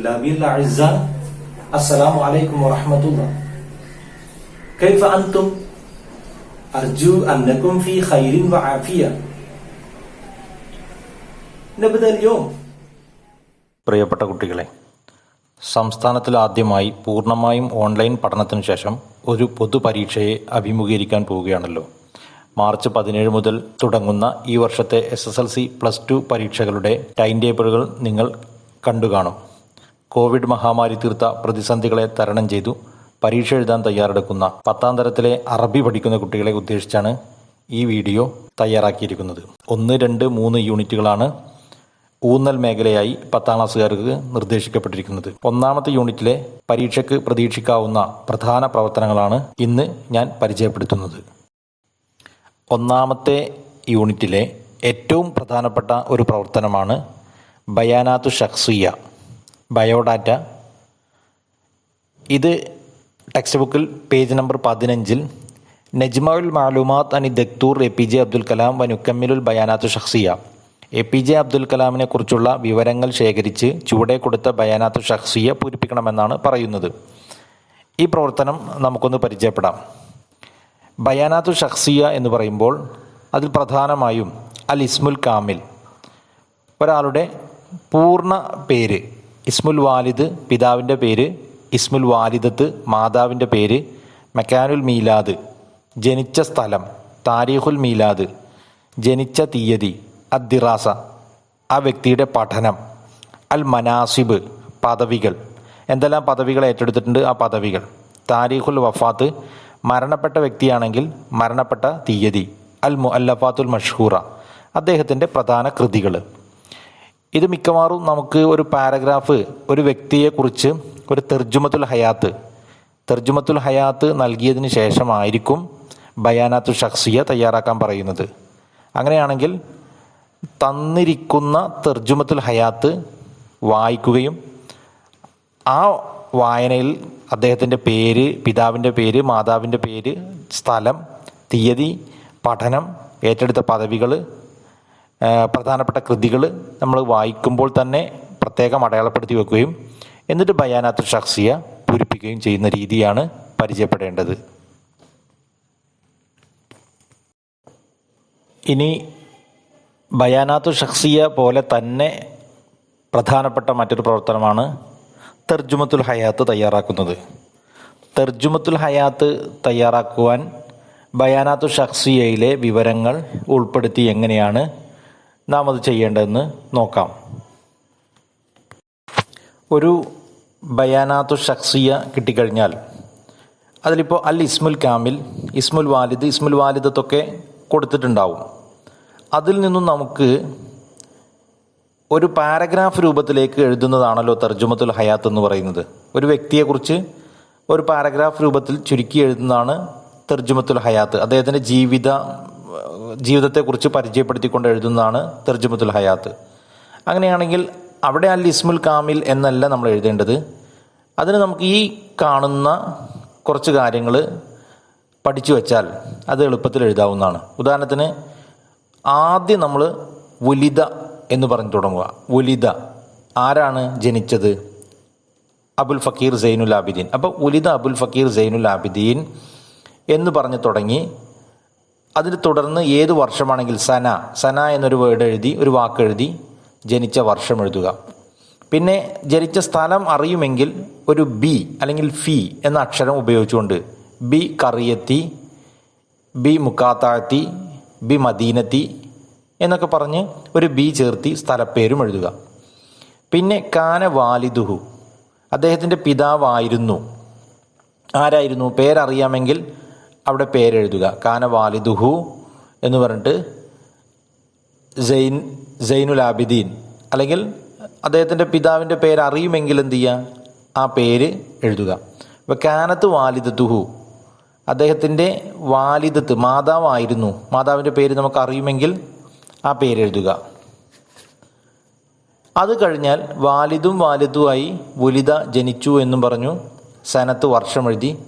طلابي الأعزاء السلام عليكم ورحمة الله كيف أنتم؟ أرجو أنكم في خير وعافية نبدأ اليوم പ്രിയപ്പെട്ട കുട്ടികളെ സംസ്ഥാനത്തിൽ ആദ്യമായി പൂർണ്ണമായും ഓൺലൈൻ പഠനത്തിനു ശേഷം ഒരു പൊതുപരീക്ഷയെ അഭിമുഖീകരിക്കാൻ പോവുകയാണല്ലോ മാർച്ച് പതിനേഴ് മുതൽ തുടങ്ങുന്ന ഈ വർഷത്തെ S S L C plus two പരീക്ഷകളുടെ ടൈം ടേബിളുകൾ നിങ്ങൾ കണ്ടു കാണും കോവിഡ് മഹാമാരി തീർത്ത പ്രതിസന്ധികളെ തരണം ചെയ്തു പരീക്ഷ എഴുതാൻ തയ്യാറെടുക്കുന്ന പത്താം തരത്തിലെ അറബി പഠിക്കുന്ന കുട്ടികളെ ഉദ്ദേശിച്ചാണ് ഈ വീഡിയോ തയ്യാറാക്കിയിരിക്കുന്നത്. ഒന്ന് രണ്ട് മൂന്ന് യൂണിറ്റുകളാണ് ഊന്നൽ മേഖലയായി പത്താം ക്ലാസ്സുകാർക്ക് നിർദ്ദേശിക്കപ്പെട്ടിരിക്കുന്നത്. ഒന്നാമത്തെ യൂണിറ്റിലെ പരീക്ഷയ്ക്ക് പ്രതീക്ഷിക്കാവുന്ന പ്രധാന പ്രവർത്തനങ്ങളാണ് ഇന്ന് ഞാൻ പരിചയപ്പെടുത്തുന്നത്. ഒന്നാമത്തെ യൂണിറ്റിലെ ഏറ്റവും പ്രധാനപ്പെട്ട ഒരു പ്രവർത്തനമാണ് ബയാനാത്തു ഷഖ്സിയ ബയോഡാറ്റ. ഇത് ടെക്സ്റ്റ് ബുക്കിൽ പേജ് നമ്പർ പതിനഞ്ചിൽ നജ്മഉൽ മാലുമാത് അനി ദക്തൂർ A P J Abdul Kalam വനുക്കമ്മിലുൽ ബയാനാത്തു ഷഖ്സിയ എ പി ജെ അബ്ദുൽ കലാമിനെ കുറിച്ചുള്ള വിവരങ്ങൾ ശേഖരിച്ച് ചുവടെ കൊടുത്ത ബയാനാത്തു ഷഖ്സിയ പൂരിപ്പിക്കണമെന്നാണ് പറയുന്നത്. ഈ പ്രവർത്തനം നമുക്കൊന്ന് പരിചയപ്പെടാം. ബയാനാത്തു ഷഖ്സിയ എന്ന് പറയുമ്പോൾ അതിൽ പ്രധാനമായും അൽ ഇസ്മുൽ കാമിൽ. ഒരാളുടെ പൂർണ പേര് ഇസ്മുൽ വാലിദ് പിതാവിന്റെ പേര് ഇസ്മുൽ വാലിദത്ത് മാതാവിന്റെ പേര് മെക്കാനുൽ മീലാദ്. ജനിച്ച സ്ഥലം താരീഖുൽ മീലാദ്. ജനിച്ച തീയതി അദ്ദിറാസ. ആ വ്യക്തിയുടെ പഠനം അൽ മനാസിബ് പദവികൾ. എന്തെല്ലാം പദവികൾ ഏറ്റെടുത്തിട്ടുണ്ട് ആ പദവികൾ? താരീഖുൽ വഫാത്ത് മരണപ്പെട്ട വ്യക്തിയാണെങ്കിൽ മരണപ്പെട്ട തീയതി അൽ മുഅല്ലഫാത്തുൽ മഷ്ഹൂറ. അദ്ദേഹത്തിന്റെ പ്രധാന കൃതികൾ ഇത് മിക്കവാറും നമുക്ക് ഒരു പാരഗ്രാഫ് ഒരു വ്യക്തിയെക്കുറിച്ച് ഒരു തെർജുമത്തുൽ ഹയാത്ത്. തെർജുമത്തുൽ ഹയാത്ത് നൽകിയതിന് ശേഷമായിരിക്കും ബയാനാത്തു ഷഖ്സിയ തയ്യാറാക്കാൻ പറയുന്നത്. അങ്ങനെയാണെങ്കിൽ തന്നിരിക്കുന്ന തെർജുമത്തുൽ ഹയാത്ത് വായിക്കുകയും ആ വായനയിൽ അദ്ദേഹത്തിന്റെ പേര് പിതാവിന്റെ പേര് മാതാവിന്റെ പേര് സ്ഥലം തീയതി പഠനം ഏറ്റെടുത്ത പദവികൾ പ്രധാനപ്പെട്ട കൃതികൾ നമ്മൾ വായിക്കുമ്പോൾ തന്നെ പ്രത്യേകം അടയാളപ്പെടുത്തി വെക്കുകയും എന്നിട്ട് ബയാനാത്ത് ഷഖ്സിയ പൂരിപ്പിക്കുകയും ചെയ്യുന്ന രീതിയാണ് പരിചയപ്പെടേണ്ടത്. ഇനി ബയാനാത്തു ഷഖ്സിയ പോലെ തന്നെ പ്രധാനപ്പെട്ട മറ്റൊരു പ്രവർത്തനമാണ് തെർജുമത്തുൽ ഹയാത്ത് തയ്യാറാക്കുന്നത്. തെർജുമത്തുൽ ഹയാത്ത് തയ്യാറാക്കുവാൻ ബയാനാത്തു ഷഖ്സിയയിലെ വിവരങ്ങൾ ഉൾപ്പെടുത്തി എങ്ങനെയാണ് നാം അത് ചെയ്യേണ്ടതെന്ന് നോക്കാം. ഒരു ബയാനാത്തു ഷഖ്സിയ കിട്ടിക്കഴിഞ്ഞാൽ അതിലിപ്പോൾ അൽ ഇസ്മുൽ കാമിൽ ഇസ്മുൽ വാലിദ് ഇസ്മുൽ വാലിദത്തൊക്കെ കൊടുത്തിട്ടുണ്ടാവും. അതിൽ നിന്നും നമുക്ക് ഒരു പാരഗ്രാഫ് രൂപത്തിലേക്ക് എഴുതുന്നതാണല്ലോ തർജുമത്തുൽ ഹയാത്ത് എന്ന് പറയുന്നത്. ഒരു വ്യക്തിയെക്കുറിച്ച് ഒരു പാരഗ്രാഫ് രൂപത്തിൽ ചുരുക്കി എഴുതുന്നതാണ് തർജുമത്തുൽ ഹയാത്ത്. അദ്ദേഹത്തിന്റെ ജീവിത ജീവിതത്തെക്കുറിച്ച് പരിചയപ്പെടുത്തിക്കൊണ്ട് എഴുതുന്നതാണ് തെർജുമത്തുൽ ഹയാത്ത്. അങ്ങനെയാണെങ്കിൽ അവിടെ അൽ ഇസ്മുൽ കാമിൽ എന്നല്ല നമ്മൾ എഴുതേണ്ടത്. അതിന് നമുക്ക് ഈ കാണുന്ന കുറച്ച് കാര്യങ്ങൾ പഠിച്ചു വെച്ചാൽ അത് എളുപ്പത്തിൽ എഴുതാവുന്നതാണ്. ഉദാഹരണത്തിന് ആദ്യം നമ്മൾ വലിത എന്ന് പറഞ്ഞു തുടങ്ങുക. വലിത. ആരാണ് ജനിച്ചത്? അബുൽ ഫക്കീർ സൈനുൽ ആബിദീൻ. അപ്പോൾ ഉലിത അബുൽ ഫക്കീർ സൈനുൽ ആബിദീൻ എന്ന് പറഞ്ഞു തുടങ്ങി അതിന് തുടർന്ന് ഏത് വർഷമാണെങ്കിൽ സന സന എന്നൊരു വേർഡ് എഴുതി ഒരു വാക്ക് എഴുതി ജനിച്ച വർഷം എഴുതുക. പിന്നെ ജനിച്ച സ്ഥലം അറിയുമെങ്കിൽ ഒരു ബി അല്ലെങ്കിൽ ഫി എന്ന അക്ഷരം ഉപയോഗിച്ചുകൊണ്ട് ബി കറിയത്തി ബി മുക്കാത്താഴ്ത്തി ബി മദീനത്തി എന്നൊക്കെ പറഞ്ഞ് ഒരു ബി ചേർത്തി സ്ഥലപ്പേരും എഴുതുക. പിന്നെ കാന വാലിദുഹു. അദ്ദേഹത്തിന്റെ പിതാവായിരുന്നു. ആരായിരുന്നു? പേരറിയാമെങ്കിൽ അവിടെ പേരെഴുതുക. കാന വാലിദുഹു എന്ന് പറഞ്ഞിട്ട് സൈൻ സൈനുൽ ആബിദീൻ. അല്ലെങ്കിൽ അദ്ദേഹത്തിന്റെ പിതാവിന്റെ പേര് അറിയുമെങ്കിൽ എന്ത് ചെയ്യുക ആ പേര് എഴുതുക. അപ്പോൾ കാനത്ത് വാലിദത്തുഹു അദ്ദേഹത്തിന്റെ വാലിദത്ത് മാതാവായിരുന്നു. മാതാവിന്റെ പേര് നമുക്ക് അറിയുമെങ്കിൽ ആ പേര് എഴുതുക. അത് കഴിഞ്ഞാൽ വാലിദും വാലിദുമായി വുലിത ജനിച്ചു എന്നും പറഞ്ഞു. സനത്ത് വർഷം എഴുതി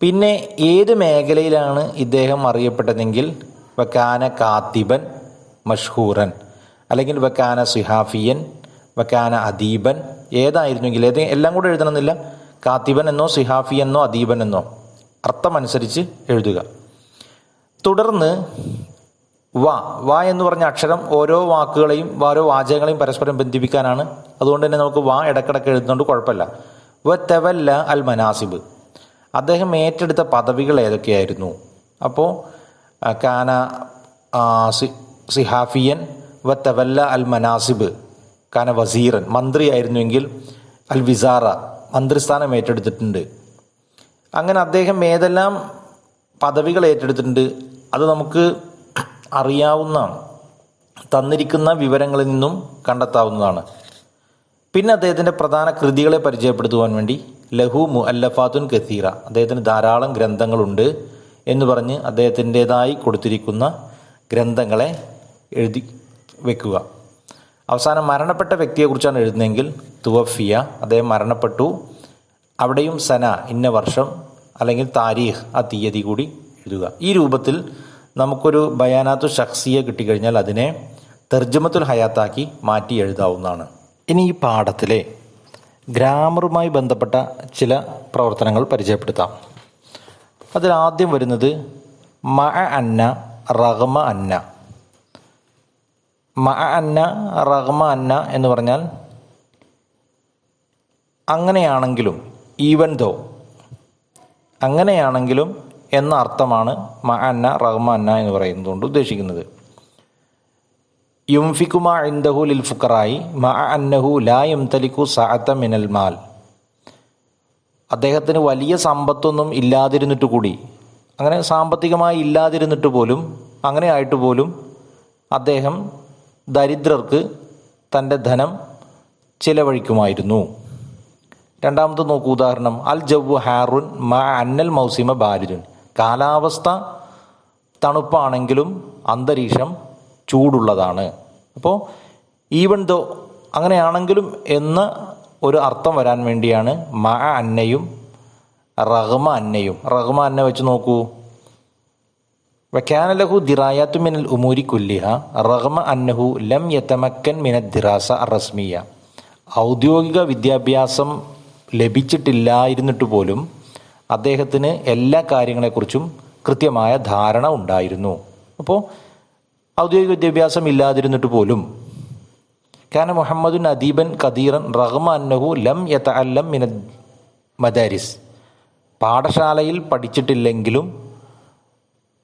പിന്നെ ഏത് മേഖലയിലാണ് ഇദ്ദേഹം അറിയപ്പെട്ടതെങ്കിൽ വക്കാന കാത്തിബൻ മഷ്ഹൂറൻ അല്ലെങ്കിൽ വക്കാന സിഹാഫിയൻ വക്കാന അദീബൻ ഏതായിരുന്നെങ്കിൽ ഏത് എല്ലാം കൂടെ എഴുതണമെന്നില്ല. കാത്തിബൻ എന്നോ സിഹാഫി എന്നോ അദീബൻ എന്നോ. അർത്ഥമനുസരിച്ച് എഴുതുക. തുടർന്ന് വ. വ എന്ന് പറഞ്ഞ അക്ഷരം ഓരോ വാക്കുകളെയും ഓരോ വാചകങ്ങളെയും പരസ്പരം ബന്ധിപ്പിക്കാനാണ്. അതുകൊണ്ട് തന്നെ നമുക്ക് വ ഇടക്കിടക്ക് എഴുതുന്നതുകൊണ്ട് കുഴപ്പമില്ല. വ തെവല്ല അൽ മനാസിബ്. അദ്ദേഹം ഏറ്റെടുത്ത പദവികൾ ഏതൊക്കെയായിരുന്നു? അപ്പോൾ കാന സി- സിഹാഫിയൻ വ തവല്ല അൽ മനാസിബ് കാന വസീറൻ മന്ത്രിയായിരുന്നുവെങ്കിൽ അൽ വിസാറ മന്ത്രിസ്ഥാനം ഏറ്റെടുത്തിട്ടുണ്ട്. അങ്ങനെ അദ്ദേഹം ഏതെല്ലാം പദവികൾ ഏറ്റെടുത്തിട്ടുണ്ട് അത് നമുക്ക് അറിയാവുന്ന തന്നിരിക്കുന്ന വിവരങ്ങളിൽ നിന്നും കണ്ടെത്താവുന്നതാണ്. പിന്നെ അദ്ദേഹത്തിന്റെ പ്രധാന കൃതികളെ പരിചയപ്പെടുത്തുവാൻ വേണ്ടി ലഹു മു അല്ലഫാത്തുൻ കസീറ. അദ്ദേഹത്തിന് ധാരാളം ഗ്രന്ഥങ്ങളുണ്ട് എന്ന് പറഞ്ഞ് അദ്ദേഹത്തിന്റെതായി കൊടുത്തിരിക്കുന്ന ഗ്രന്ഥങ്ങളെ എഴുതി വെക്കുക. അവസാനം മരണപ്പെട്ട വ്യക്തിയെക്കുറിച്ചാണ് എഴുതുന്നതെങ്കിൽ തുവഫിയ അദ്ദേഹം മരണപ്പെട്ടു. അവിടെയും സന ഇന്ന വർഷം അല്ലെങ്കിൽ താരീഖ് ആ തീയതി കൂടി എഴുതുക. ഈ രൂപത്തിൽ നമുക്കൊരു ബയാനാത്തു ഷഖ്സിയെ കിട്ടിക്കഴിഞ്ഞാൽ അതിനെ തെർജമത്തുൽ ഹയാത്താക്കി മാറ്റി എഴുതാവുന്നതാണ്. ഇനി ഈ പാഠത്തിലെ ഗ്രാമറുമായി ബന്ധപ്പെട്ട ചില പ്രവർത്തനങ്ങൾ പരിചയപ്പെടുത്താം. അതിൽ ആദ്യം വരുന്നത് മ അന്ന റഹ്മ അന്ന. മ അന്ന റഹ്മ അന്ന എന്ന് പറഞ്ഞാൽ അങ്ങനെയാണെങ്കിലും ഈവൻ ദോ അങ്ങനെയാണെങ്കിലും എന്ന അർത്ഥമാണ് മ അന്ന റഹ്മ അന്ന എന്ന് പറയുന്നതുകൊണ്ട് ഉദ്ദേശിക്കുന്നത്. ലിൽ അന്നഹു ലാ മാൽ. അദ്ദേഹത്തിന് വലിയ സമ്പത്തൊന്നും ഇല്ലാതിരുന്നിട്ട് കൂടി അങ്ങനെ സാമ്പത്തികമായി ഇല്ലാതിരുന്നിട്ട് പോലും അങ്ങനെ ആയിട്ട് പോലും അദ്ദേഹം ദരിദ്രർക്ക് തന്റെ ധനം ചിലവഴിക്കുമായിരുന്നു. രണ്ടാമത്തെ നോക്കൂ ഉദാഹരണം അൽ ജവ്വു ഹാറുൻ മ അന്നൽ മൗസിമ ബാരിരുൻ. കാലാവസ്ഥ തണുപ്പാണെങ്കിലും അന്തരീക്ഷം ചൂടുള്ളതാണ്. അപ്പോൾ ഈവൻ ദോ അങ്ങനെയാണെങ്കിലും എന്ന് ഒരു അർത്ഥം വരാൻ വേണ്ടിയാണ് മ അന്നയും റഹ്മ അന്നയും. റഹ്മ അന്ന വെച്ച് നോക്കൂ. വെക്കാനലഹു ദിറായാത്തു മിനൽ ഉമൂരി കുല്ലിഹ റഹ്മ അന്നഹു ലം യത്തമക്കൻ മിന ദിറാസ റസ്മിയ ഔദ്യോഗിക വിദ്യാഭ്യാസം ലഭിച്ചിട്ടില്ലായിരുന്നിട്ട് പോലും അദ്ദേഹത്തിന് എല്ലാ കാര്യങ്ങളെക്കുറിച്ചും കൃത്യമായ ധാരണ ഉണ്ടായിരുന്നു. അപ്പോൾ ഔദ്യോഗിക വിദ്യാഭ്യാസം ഇല്ലാതിരുന്നിട്ട് പോലും. കാന മുഹമ്മദുൻ അദീബൻ കദീറൻ റഹ്മാന്നഹു ലം യത്ത അല്ലം മിന മദാരിസ്. പാഠശാലയിൽ പഠിച്ചിട്ടില്ലെങ്കിലും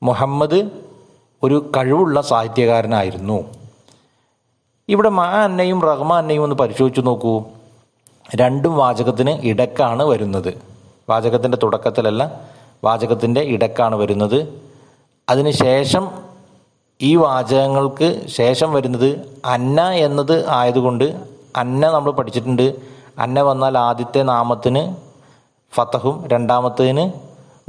മുഹമ്മദ് ഒരു കഴിവുള്ള സാഹിത്യകാരനായിരുന്നു. ഇവിടെ മാ അന്നയും റഹ്മാ അന്നയും ഒന്ന് പരിശോധിച്ചു നോക്കൂ. രണ്ടും വാചകത്തിന് ഇടക്കാണ് വരുന്നത്. വാചകത്തിന്റെ തുടക്കത്തിലല്ല വാചകത്തിന്റെ ഇടക്കാണ് വരുന്നത്. അതിന് ശേഷം ഈ വാചകങ്ങൾക്ക് ശേഷം വരുന്നത് അന്ന എന്നത് ആയതുകൊണ്ട് അന്ന നമ്മൾ പഠിച്ചിട്ടുണ്ട്. അന്ന വന്നാൽ ആദ്യത്തെ നാമത്തിന് ഫത്തഹും രണ്ടാമത്തേന്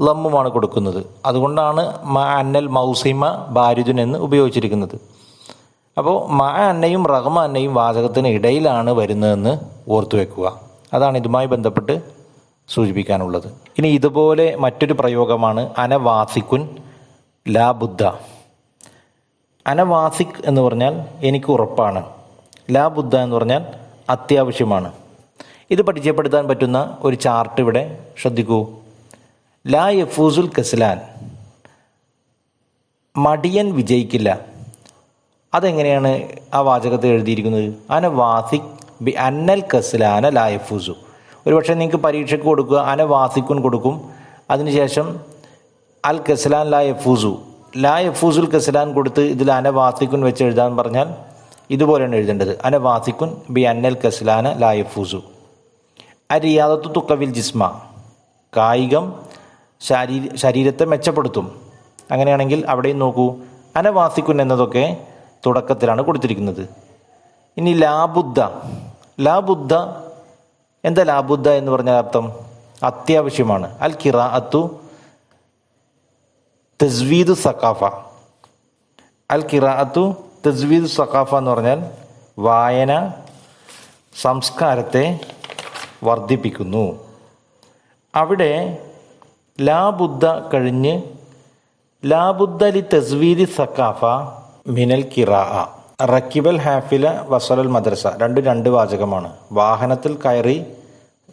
ലമ്മുമാണ് കൊടുക്കുന്നത്. അതുകൊണ്ടാണ് മ അന്നൽ മൗസിമ ബാരിദുൻ എന്ന് ഉപയോഗിച്ചിരിക്കുന്നത്. അപ്പോൾ മ അന്നയും റഹ്മ അന്നയും വാചകത്തിന് ഇടയിലാണ് വരുന്നതെന്ന് ഓർത്തു വെക്കുക. അതാണ് ഇതുമായി ബന്ധപ്പെട്ട് സൂചിപ്പിക്കാനുള്ളത്. ഇനി ഇതുപോലെ മറ്റൊരു പ്രയോഗമാണ് അനവാസിക്കുൻ ലാ ബുദ്ധ. അനവാസിക് എന്ന് പറഞ്ഞാൽ എനിക്ക് ഉറപ്പാണ്. ലാ ബുദ്ധ എന്ന് പറഞ്ഞാൽ അത്യാവശ്യമാണ്. ഇത് പരിചയപ്പെടുത്താൻ പറ്റുന്ന ഒരു ചാർട്ട് ഇവിടെ ശ്രദ്ധിക്കൂ. ലാ യഫൂസുൽ കസ്ലാൻ മടിയൻ വിജയിക്കില്ല. അതെങ്ങനെയാണ് ആ വാചകത്തിൽ എഴുതിയിരിക്കുന്നത്? അനവാസിക് ബി അന്നൽ കസ്ലാന ലാ യഫൂസു. ഒരുപക്ഷെ നിങ്ങൾക്ക് പരീക്ഷയ്ക്ക് കൊടുക്കുക അന വാസിക്കുൻ കൊടുക്കും. അതിനുശേഷം അൽ കസ്ലാൻ ലാ യഫൂസു. ലാ യഫൂസുൽ കസലാൻ കൊടുത്ത് ഇതിൽ അന വാസിക്കുൻ വെച്ച് എഴുതാൻ പറഞ്ഞാൽ ഇതുപോലെയാണ് എഴുതേണ്ടത്. അന വാസിക്കുൻ ബി അന്നൽ കസലാന ലാ യഫൂസു. അരിയാദത്തു തുക്കവിൽ ജിസ്മ. കായികം ശാരീ ശരീരത്തെ മെച്ചപ്പെടുത്തും. അങ്ങനെയാണെങ്കിൽ അവിടെയും നോക്കൂ അനവാസിക്കുൻ എന്നതൊക്കെ തുടക്കത്തിലാണ് കൊടുത്തിരിക്കുന്നത്. ഇനി ലാബുദ്ധ ലാബുദ്ധ എന്താ ലാബുദ്ധ എന്ന് പറഞ്ഞ അർത്ഥം? അത്യാവശ്യമാണ്. അൽ കിറാ അത്തു തസ്വീദു സക്കാഫ അൽ കിറാഅത്തു തസ്വീദു സക്കാഫ എന്ന് പറഞ്ഞാൽ വായന സംസ്കാരത്തെ വർദ്ധിപ്പിക്കുന്നു. അവിടെ ലാബുദ്ധ കഴിഞ്ഞ് ലാബുദ്ധ ലി തസ്വീദി സക്കാഫ മിനൽ കിറാ റക്കിബൽ ഹാഫില വസലൽ മദ്രസ. രണ്ടും രണ്ട് വാചകമാണ്. വാഹനത്തിൽ കയറി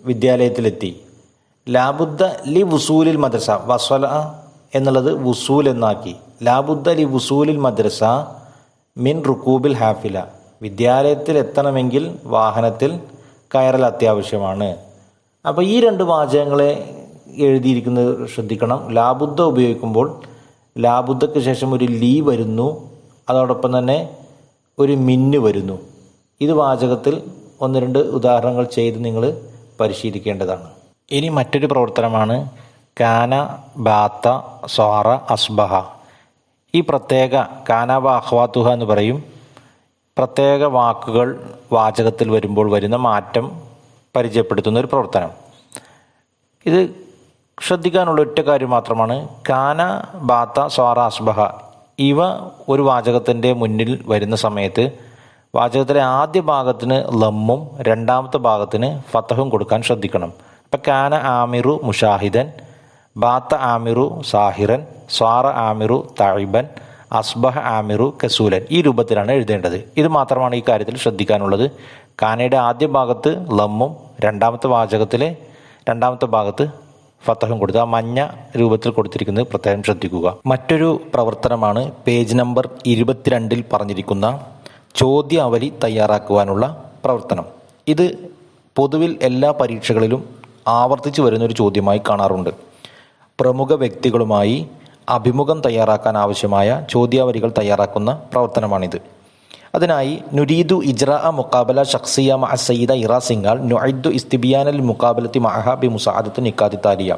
വിദ്യാലയത്തിലെത്തി. ലാബുദ്ദ ലി വുസൂലിൽ മദ്രസ. വസല എന്നുള്ളത് വുസൂൽ എന്നാക്കി. ലാബുദ്ദ ലി വുസൂലിൽ മദ്രസ മിൻ റുക്കൂബിൽ ഹാഫില. വിദ്യാലയത്തിൽ എത്തണമെങ്കിൽ വാഹനത്തിൽ കയറൽ അത്യാവശ്യമാണ്. അപ്പോൾ ഈ രണ്ട് വാചകങ്ങളെ എഴുതിയിരിക്കുന്നത് ശ്രദ്ധിക്കണം. ലാബുദ്ധ ഉപയോഗിക്കുമ്പോൾ ലാബുദ്ധയ്ക്ക് ശേഷം ഒരു ലീ വരുന്നു. അതോടൊപ്പം തന്നെ ഒരു മിന്ന് വരുന്നു. ഇത് വാചകത്തിൽ ഒന്ന് രണ്ട് ഉദാഹരണങ്ങൾ ചെയ്ത് നിങ്ങൾ പരിശീലിക്കേണ്ടതാണ്. ഇനി മറ്റൊരു പ്രവർത്തനമാണ് കാന ബാത്ത സ്വാറ അസ്ബഹ. ഈ പ്രത്യേക കാനാബ അഹ്വാത്തുഹ എന്ന് പറയും. പ്രത്യേക വാക്കുകൾ വാചകത്തിൽ വരുമ്പോൾ വരുന്ന മാറ്റം പരിചയപ്പെടുത്തുന്ന ഒരു പ്രവർത്തനം. ഇത് ശ്രദ്ധിക്കാനുള്ള ഒറ്റ കാര്യം മാത്രമാണ്. കാന ബാത്ത സ്വാറ അസ്ബഹ ഇവ ഒരു വാചകത്തിന്റെ മുന്നിൽ വരുന്ന സമയത്ത് വാചകത്തിലെ ആദ്യ ഭാഗത്തിന് ലമ്മും രണ്ടാമത്തെ ഭാഗത്തിന് ഫത്തഹും കൊടുക്കാൻ ശ്രദ്ധിക്കണം. അപ്പം കാന ആമിറു മുഷാഹിദൻ ബാത്ത ആമിറു സാഹിറൻ സ്വാറ ആമിറു തായിബൻ അസ്ബഹ ആമിറു കസൂലൻ. ഈ രൂപത്തിലാണ് എഴുതേണ്ടത്. ഇത് മാത്രമാണ് ഈ കാര്യത്തിൽ ശ്രദ്ധിക്കാനുള്ളത്. കാനയുടെ ആദ്യ ഭാഗത്ത് ലമ്മും രണ്ടാമത്തെ വാചകത്തിലെ രണ്ടാമത്തെ ഭാഗത്ത് ഫത്തഹം കൊടുത്ത് ആ മഞ്ഞ രൂപത്തിൽ കൊടുത്തിരിക്കുന്നത് പ്രത്യേകം ശ്രദ്ധിക്കുക. മറ്റൊരു പ്രവർത്തനമാണ് പേജ് നമ്പർ ഇരുപത്തിരണ്ടിൽ പറഞ്ഞിരിക്കുന്ന ചോദ്യാവലി തയ്യാറാക്കുവാനുള്ള പ്രവർത്തനം. ഇത് പൊതുവിൽ എല്ലാ പരീക്ഷകളിലും ആവർത്തിച്ചു വരുന്നൊരു ചോദ്യമായി കാണാറുണ്ട്. പ്രമുഖ വ്യക്തികളുമായി അഭിമുഖം തയ്യാറാക്കാൻ ആവശ്യമായ ചോദ്യാവലികൾ തയ്യാറാക്കുന്ന പ്രവർത്തനമാണിത്. അതിനായി നുരീദു ഇജ്ര മുക്കാബല ഷഖ്സിയ മഅ സയ്യിദ ഇറ സിംഗാൾ നുഅദ്ദു ഇസ്തിബിയാനൽ മുക്കാബലത്തി മഅഹ ബി മുസാദത്ത് നിക്കാതി താലിയ.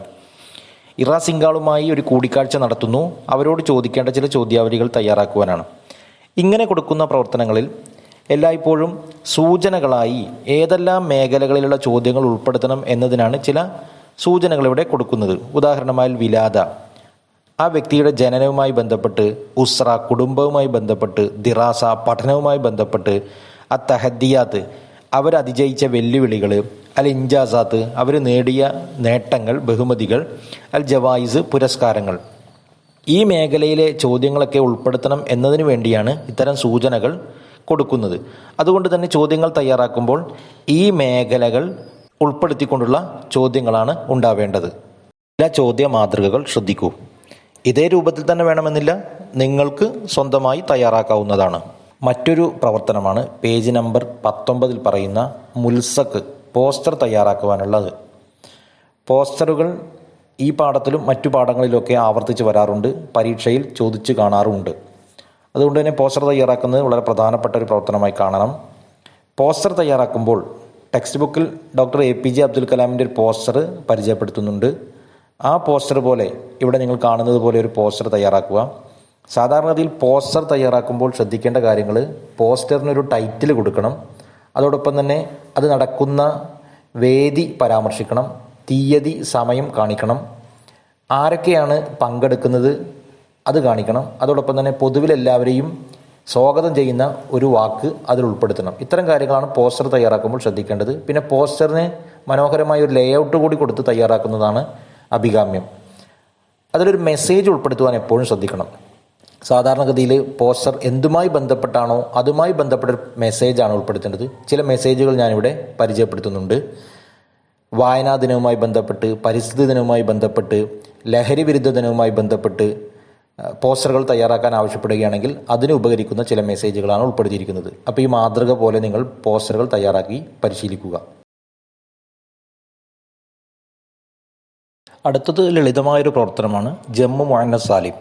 ഇറ സിംഗാളുമായി ഒരു കൂടിക്കാഴ്ച നടത്തുന്നു. അവരോട് ചോദിക്കേണ്ട ചില ചോദ്യാവലികൾ തയ്യാറാക്കുവാനാണ്. ഇങ്ങനെ കൊടുക്കുന്ന പ്രവർത്തനങ്ങളിൽ എല്ലായ്പ്പോഴും സൂചനകളായി ഏതെല്ലാം മേഖലകളിലുള്ള ചോദ്യങ്ങൾ ഉൾപ്പെടുത്തണം എന്നതിനാണ് ചില സൂചനകൾ ഇവിടെ കൊടുക്കുന്നത്. ഉദാഹരണമായി വിലാദ. ആ വ്യക്തിയുടെ ജനനവുമായി ബന്ധപ്പെട്ട് ഉസ്ര കുടുംബവുമായി ബന്ധപ്പെട്ട് ദിറാസ പഠനവുമായി ബന്ധപ്പെട്ട് ആ തഹദ്ദിയാത്ത് അവരതിജയിച്ച വെല്ലുവിളികൾ അൽ ഇൻജാസാത്ത് അവർ നേടിയ നേട്ടങ്ങൾ ബഹുമതികൾ അൽ ജവായിസ് പുരസ്കാരങ്ങൾ. ഈ മേഖലയിലെ ചോദ്യങ്ങളൊക്കെ ഉൾപ്പെടുത്തണം എന്നതിന് വേണ്ടിയാണ് ഇത്തരം സൂചനകൾ കൊടുക്കുന്നത്. അതുകൊണ്ട് തന്നെ ചോദ്യങ്ങൾ തയ്യാറാക്കുമ്പോൾ ഈ മേഖലകൾ ഉൾപ്പെടുത്തിക്കൊണ്ടുള്ള ചോദ്യങ്ങളാണ് ഉണ്ടാവേണ്ടത്. ചില ചോദ്യ മാതൃകകൾ ശ്രദ്ധിക്കൂ. ഇതേ രൂപത്തിൽ തന്നെ വേണമെന്നില്ല. നിങ്ങൾക്ക് സ്വന്തമായി തയ്യാറാക്കാവുന്നതാണ്. മറ്റൊരു പ്രവർത്തനമാണ് പേജ് നമ്പർ പത്തൊമ്പതിൽ പറയുന്ന മുൽസക്ക് പോസ്റ്റർ തയ്യാറാക്കുവാനുള്ളത്. പോസ്റ്ററുകൾ ഈ പാഠത്തിലും മറ്റു പാഠങ്ങളിലൊക്കെ ആവർത്തിച്ച് വരാറുണ്ട്. പരീക്ഷയിൽ ചോദിച്ചു കാണാറുമുണ്ട്. അതുകൊണ്ട് തന്നെ പോസ്റ്റർ തയ്യാറാക്കുന്നത് വളരെ പ്രധാനപ്പെട്ട ഒരു പ്രവർത്തനമായി കാണണം. പോസ്റ്റർ തയ്യാറാക്കുമ്പോൾ ടെക്സ്റ്റ് ബുക്കിൽ doctor A P J Abdul കലാമിന്റെ ഒരു പോസ്റ്റർ പരിചയപ്പെടുത്തുന്നുണ്ട്. ആ പോസ്റ്റർ പോലെ ഇവിടെ നിങ്ങൾ കാണുന്നത് പോലെ ഒരു പോസ്റ്റർ തയ്യാറാക്കുക. സാധാരണഗതിയിൽ പോസ്റ്റർ തയ്യാറാക്കുമ്പോൾ ശ്രദ്ധിക്കേണ്ട കാര്യങ്ങൾ പോസ്റ്ററിനൊരു ടൈറ്റിൽ കൊടുക്കണം. അതോടൊപ്പം തന്നെ അത് നടക്കുന്ന വേദി പരാമർശിക്കണം. തീയതി സമയം കാണിക്കണം. ആരൊക്കെയാണ് പങ്കെടുക്കുന്നത് അത് കാണിക്കണം. അതോടൊപ്പം തന്നെ പൊതുവിൽ എല്ലാവരെയും സ്വാഗതം ചെയ്യുന്ന ഒരു വാക്ക് അതിൽ ഉൾപ്പെടുത്തണം. ഇത്തരം കാര്യങ്ങളാണ് പോസ്റ്റർ തയ്യാറാക്കുമ്പോൾ ശ്രദ്ധിക്കേണ്ടത്. പിന്നെ പോസ്റ്ററിന് മനോഹരമായ ഒരു ലേഔട്ട് കൂടി കൊടുത്ത് തയ്യാറാക്കുന്നതാണ് അഭികാമ്യം. അതിലൊരു മെസ്സേജ് ഉൾപ്പെടുത്തുവാൻ എപ്പോഴും ശ്രദ്ധിക്കണം. സാധാരണഗതിയിൽ പോസ്റ്റർ എന്തുമായി ബന്ധപ്പെട്ടാണോ അതുമായി ബന്ധപ്പെട്ട മെസ്സേജാണ് ഉൾപ്പെടുത്തേണ്ടത്. ചില മെസ്സേജുകൾ ഞാനിവിടെ പരിചയപ്പെടുത്തുന്നുണ്ട്. വായനാ ദിനവുമായി ബന്ധപ്പെട്ട് പരിസ്ഥിതി ദിനവുമായി ബന്ധപ്പെട്ട് ലഹരി വിരുദ്ധ ദിനവുമായി ബന്ധപ്പെട്ട് പോസ്റ്ററുകൾ തയ്യാറാക്കാൻ ആവശ്യപ്പെടുകയാണെങ്കിൽ അതിന് ഉപകരിക്കുന്ന ചില മെസ്സേജുകളാണ് ഉൾപ്പെടുത്തിയിരിക്കുന്നത്. അപ്പോൾ ഈ മാതൃക പോലെ നിങ്ങൾ പോസ്റ്ററുകൾ തയ്യാറാക്കി പരിശീലിക്കുക. അടുത്തത് ലളിതമായൊരു പ്രവർത്തനമാണ് ജമ്മു മുഅന്ന സാലിം.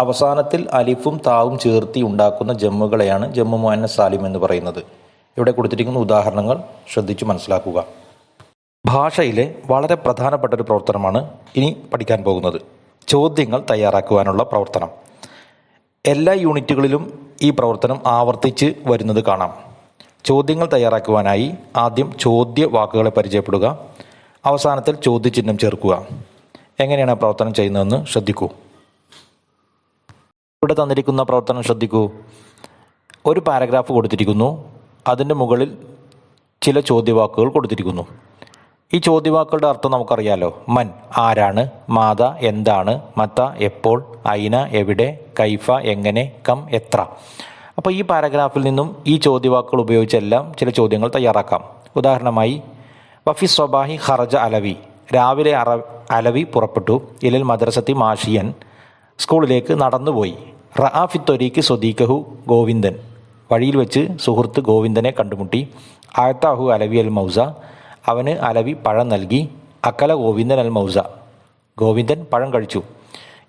അവസാനത്തിൽ അലിഫും താവും ചേർത്തി ഉണ്ടാക്കുന്ന ജമ്മുകളെയാണ് ജമ്മു മുഅന്ന സാലിം എന്ന് പറയുന്നത്. ഇവിടെ കൊടുത്തിരിക്കുന്ന ഉദാഹരണങ്ങൾ ശ്രദ്ധിച്ചു മനസ്സിലാക്കുക. ഭാഷയിലെ വളരെ പ്രധാനപ്പെട്ട ഒരു പ്രവർത്തനമാണ് ഇനി പഠിക്കാൻ പോകുന്നത്. ചോദ്യങ്ങൾ തയ്യാറാക്കുവാനുള്ള പ്രവർത്തനം. എല്ലാ യൂണിറ്റുകളിലും ഈ പ്രവർത്തനം ആവർത്തിച്ച് വരുന്നത് കാണാം. ചോദ്യങ്ങൾ തയ്യാറാക്കുവാനായി ആദ്യം ചോദ്യ വാക്കുകളെ പരിചയപ്പെടുക. അവസാനത്തിൽ ചോദ്യചിഹ്നം ചേർക്കുക. എങ്ങനെയാണ് പ്രവർത്തനം ചെയ്യുന്നതെന്ന് ശ്രദ്ധിക്കൂ. ഇവിടെ തന്നിരിക്കുന്ന പ്രവർത്തനം ശ്രദ്ധിക്കൂ. ഒരു പാരഗ്രാഫ് കൊടുത്തിരിക്കുന്നു. അതിന്റെ മുകളിൽ ചില ചോദ്യവാക്കുകൾ കൊടുത്തിരിക്കുന്നു. ഈ ചോദ്യവാക്കുകളുടെ അർത്ഥം നമുക്കറിയാലോ. മൻ ആരാണ് മാത എന്താണ് മത്ത എപ്പോൾ ഐന എവിടെ കൈഫ എങ്ങനെ കം എത്ര. അപ്പോൾ ഈ പാരഗ്രാഫിൽ നിന്നും ഈ ചോദ്യവാക്കുകൾ ഉപയോഗിച്ചെല്ലാം ചില ചോദ്യങ്ങൾ തയ്യാറാക്കാം. ഉദാഹരണമായി വഫി സ്വബാഹി ഖറജ അലവി. രാവിലെ അറ അലവി പുറപ്പെട്ടു. ഇലൽ മദ്രസത്തി മാഷിയൻ സ്കൂളിലേക്ക് നടന്നുപോയി. റഹാഫി ത്വരീക്ക് സ്വദീഖഹു ഗോവിന്ദൻ. വഴിയിൽ വെച്ച് സുഹൃത്ത് ഗോവിന്ദനെ കണ്ടുമുട്ടി. ആയത്താഹു അലവി അൽ മൗസ. അവന് അലവി പഴം നൽകി. അക്കല ഗോവിന്ദൻ അൽ മൗസ ഗോവിന്ദൻ പഴം കഴിച്ചു.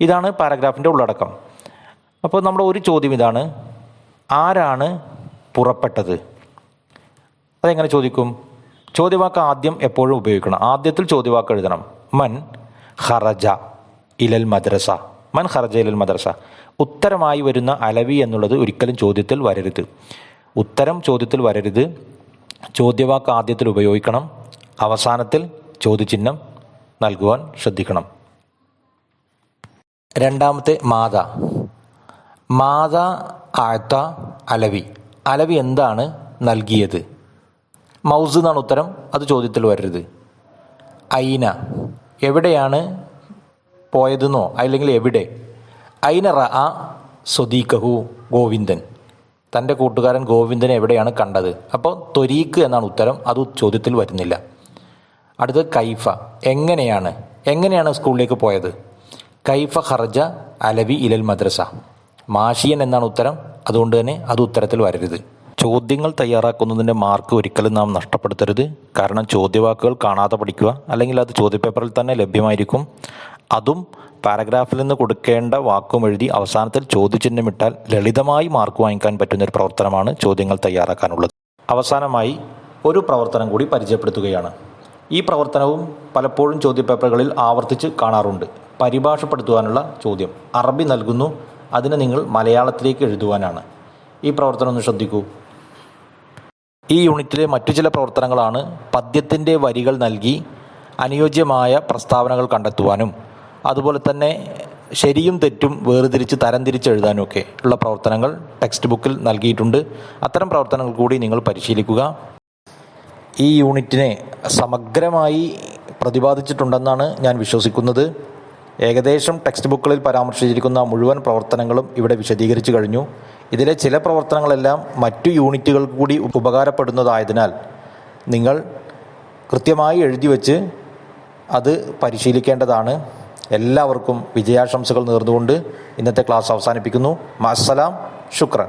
ഇതാണ് പാരഗ്രാഫിന്റെ ഉള്ളടക്കം. അപ്പോൾ നമ്മുടെ ഒരു ചോദ്യം ഇതാണ്. ആരാണ് പുറപ്പെട്ടത്? അതെങ്ങനെ ചോദിക്കും? ചോദ്യവാക്ക് ആദ്യം എപ്പോഴും ഉപയോഗിക്കണം. ആദ്യത്തിൽ ചോദ്യവാക്ക് എഴുതണം. മൻ ഹറജ ഇലൽ മദ്രസ. മൻ ഹറജ ഇലൽ മദ്രസ. ഉത്തരമായി വരുന്ന അലവി എന്നുള്ളത് ഒരിക്കലും ചോദ്യത്തിൽ വരരുത്. ഉത്തരം ചോദ്യത്തിൽ വരരുത്. ചോദ്യവാക്ക് ആദ്യത്തിൽ ഉപയോഗിക്കണം. അവസാനത്തിൽ ചോദ്യചിഹ്നം നൽകുവാൻ ശ്രദ്ധിക്കണം. രണ്ടാമത്തെ മാത. മാത ആഴ്ത്ത അലവി. അലവി എന്താണ് നൽകിയത്? മൗസ് എന്നാണ് ഉത്തരം അത് ചോദ്യത്തിൽ വരരുത്. ഐന. എവിടെയാണ് പോയതെന്നോ അല്ലെങ്കിൽ എവിടെ? ഐന റ ആ സ്വദീഖഹു ഗോവിന്ദൻ. തന്റെ കൂട്ടുകാരൻ ഗോവിന്ദനെ എവിടെയാണ് കണ്ടത്? അപ്പോൾ ത്വരീക്ക് എന്നാണ് ഉത്തരം അത് ചോദ്യത്തിൽ വരുന്നില്ല. അടുത്തത് കൈഫ. എങ്ങനെയാണ്? എങ്ങനെയാണ് സ്കൂളിലേക്ക് പോയത്? കൈഫ ഖർജ അലവി ഇലൽ മദ്രസ. മാഷിയൻ എന്നാണ് ഉത്തരം. അതുകൊണ്ട് തന്നെ അത് ഉത്തരത്തിൽ വരരുത്. ചോദ്യങ്ങൾ തയ്യാറാക്കുന്നതിന്റെ മാർക്ക് ഒരിക്കലും നാം നഷ്ടപ്പെടുത്തരുത്. കാരണം ചോദ്യവാക്കുകൾ കാണാതെ പഠിക്കുക അല്ലെങ്കിൽ അത് ചോദ്യപേപ്പറിൽ തന്നെ ലഭ്യമായിരിക്കും. അതും പാരഗ്രാഫിൽ നിന്ന് കൊടുക്കേണ്ട വാക്കും എഴുതി അവസാനത്തിൽ ചോദ്യചിഹ്നമിട്ടാൽ ലളിതമായി മാർക്ക് വാങ്ങിക്കാൻ പറ്റുന്ന ഒരു പ്രവർത്തനമാണ് ചോദ്യങ്ങൾ തയ്യാറാക്കാനുള്ളത്. അവസാനമായി ഒരു പ്രവർത്തനം കൂടി പരിചയപ്പെടുത്തുകയാണ്. ഈ പ്രവർത്തനവും പലപ്പോഴും ചോദ്യപേപ്പറുകളിൽ ആവർത്തിച്ച് കാണാറുണ്ട്. പരിഭാഷപ്പെടുത്തുവാനുള്ള ചോദ്യം. അറബി നൽകുന്നു. അതിനെ നിങ്ങൾ മലയാളത്തിലേക്ക് എഴുതുവാനാണ്. ഈ പ്രവർത്തനം ഒന്ന് ശ്രദ്ധിക്കൂ. ഈ യൂണിറ്റിലെ മറ്റു ചില പ്രവർത്തനങ്ങളാണ് പദ്യത്തിന്റെ വരികൾ നൽകി അനുയോജ്യമായ പ്രസ്താവനകൾ കണ്ടെത്തുവാനും അതുപോലെ തന്നെ ശരിയും തെറ്റും വേർതിരിച്ച് തരംതിരിച്ച് എഴുതാനും ഒക്കെ ഉള്ള പ്രവർത്തനങ്ങൾ ടെക്സ്റ്റ് ബുക്കിൽ നൽകിയിട്ടുണ്ട്. അത്തരം പ്രവർത്തനങ്ങൾ കൂടി നിങ്ങൾ പരിശീലിക്കുക. ഈ യൂണിറ്റിനെ സമഗ്രമായി പ്രതിപാദിച്ചിട്ടുണ്ടെന്നാണ് ഞാൻ വിശ്വസിക്കുന്നത്. ഏകദേശം ടെക്സ്റ്റ് ബുക്കുകളിൽ പരാമർശിച്ചിരിക്കുന്ന മുഴുവൻ പ്രവർത്തനങ്ങളും ഇവിടെ വിശദീകരിച്ചു കഴിഞ്ഞു. ഇതിലെ ചില പ്രവർത്തനങ്ങളെല്ലാം മറ്റു യൂണിറ്റുകൾ കൂടി ഉപകാരപ്പെടുന്നതായതിനാൽ നിങ്ങൾ കൃത്യമായി എഴുതി വച്ച് അത് പരിശീലിക്കേണ്ടതാണ്. എല്ലാവർക്കും വിജയാശംസകൾ നേർന്നുകൊണ്ട് ഇന്നത്തെ ക്ലാസ് അവസാനിപ്പിക്കുന്നു. മസ്സലാം. ശുക്രൻ.